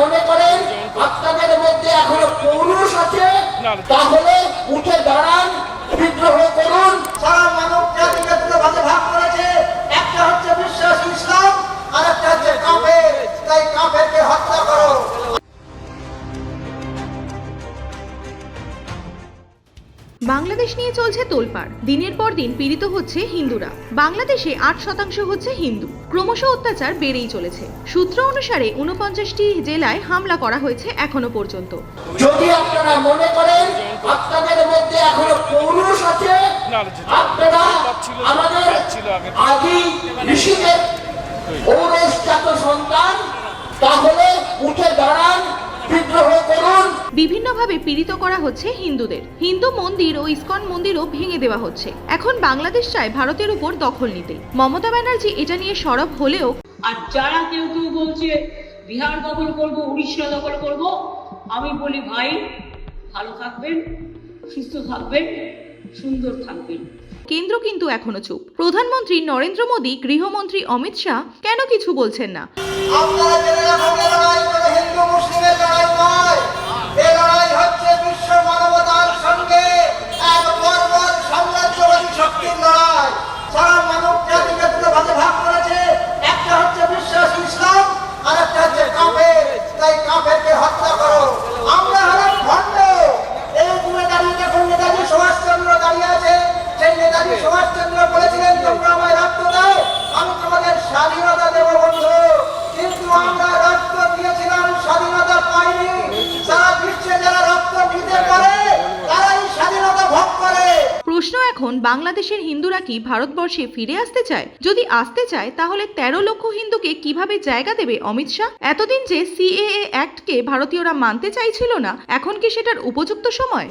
মনে করেন আপনাদের মধ্যে এখনও পৌরুষ আছে? তাহলে উঠে দাঁড়ান বিদ্রোহ করুন। বাংলাদেশ নিয়ে চলছে তোলপাড়। দিনের পর দিন পীড়িত হচ্ছে হিন্দুরা। বাংলাদেশে আট শতাংশ হচ্ছে হিন্দু। ক্রমশ অত্যাচার বেড়েই চলেছে। সূত্র অনুসারে উনপঞ্চাশটি জেলায় হামলা করা হয়েছে এখনও পর্যন্ত। যদি আপনারা মনে করেন আপনাদের মধ্যে এখনও পৌরুষ আছে আপনারা আমাদের আদি ঋষিদের সন্তান তাহলে উঠে দাঁড়ান বিদ্রোহ করুন। বিভিন্নভাবে পীড়িত করা হচ্ছে হিন্দুদের। হিন্দু মন্দির ও ইসকন মন্দিরও ভেঙে দেওয়া হচ্ছে। এখন বাংলাদেশ চায় ভারতের উপর দখল নিতে। মমতা ব্যানার্জি এটা নিয়ে সরব হলেও আর যারা কেউ কেউ বলছে বিহার দখল করব উড়িষ্যা দখল করব আমি বলি ভাই ভালো থাকবেন সুস্থ থাকবেন সুন্দর থাকবেন। কেন্দ্র কিন্তু এখনও চুপ। প্রধানমন্ত্রী নরেন্দ্র মোদী গৃহমন্ত্রী অমিত শাহ কেন কিছু বলছেন না? হিন্দু মুসলিমের লড়াই নয়। প্রশ্ন এখন, বাংলাদেশের হিন্দুরা কি ভারতবর্ষে ফিরে আসতে চায়? যদি আসতে চায়, তাহলে তেরো লক্ষ হিন্দুকে কীভাবে জায়গা দেবে অমিত শাহ? এতদিন যে সিএএ অ্যাক্টকে ভারতীয়রা মানতে চাইছিল না, এখন কি সেটার উপযুক্ত সময়?